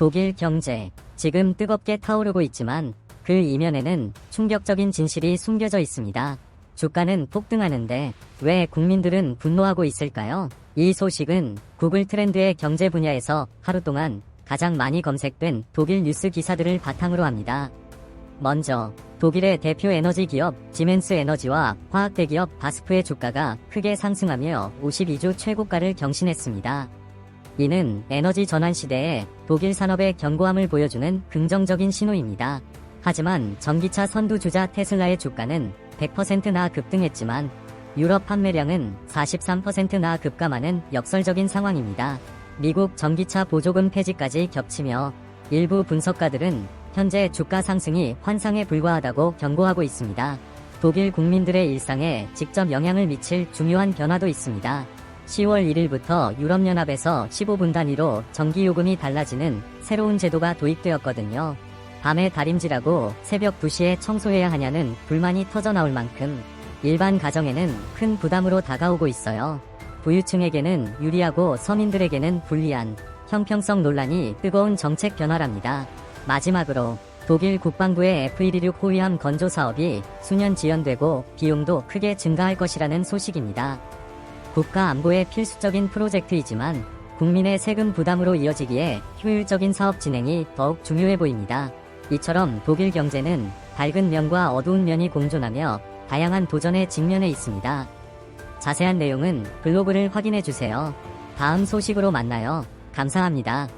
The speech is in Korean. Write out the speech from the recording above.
독일 경제. 지금 뜨겁게 타오르고 있지만 그 이면에는 충격적인 진실이 숨겨져 있습니다. 주가는 폭등하는데 왜 국민들은 분노하고 있을까요? 이 소식은 구글 트렌드의 경제 분야에서 하루 동안 가장 많이 검색된 독일 뉴스 기사들을 바탕으로 합니다. 먼저 독일의 대표 에너지 기업 지멘스 에너지와 화학 대기업 바스프의 주가가 크게 상승하며 52주 최고가를 경신했습니다. 이는 에너지 전환 시대에 독일 산업의 견고함을 보여주는 긍정적인 신호입니다. 하지만 전기차 선두주자 테슬라의 주가는 100%나 급등했지만 유럽 판매량은 43%나 급감하는 역설적인 상황입니다. 미국 전기차 보조금 폐지까지 겹치며 일부 분석가들은 현재 주가 상승이 환상에 불과하다고 경고하고 있습니다. 독일 국민들의 일상에 직접 영향을 미칠 중요한 변화도 있습니다. 10월 1일부터 유럽연합에서 15분 단위로 전기요금이 달라지는 새로운 제도가 도입되었거든요. 밤에 다림질하고 새벽 2시에 청소해야 하냐는 불만이 터져나올 만큼 일반 가정에는 큰 부담으로 다가오고 있어요. 부유층에게는 유리하고 서민들에게는 불리한 형평성 논란이 뜨거운 정책 변화랍니다. 마지막으로 독일 국방부의 F126 호위함 건조 사업이 수년 지연되고 비용도 크게 증가할 것이라는 소식입니다. 국가 안보의 필수적인 프로젝트이지만 국민의 세금 부담으로 이어지기에 효율적인 사업 진행이 더욱 중요해 보입니다. 이처럼 독일 경제는 밝은 면과 어두운 면이 공존하며 다양한 도전에 직면해 있습니다. 자세한 내용은 블로그를 확인해 주세요. 다음 소식으로 만나요. 감사합니다.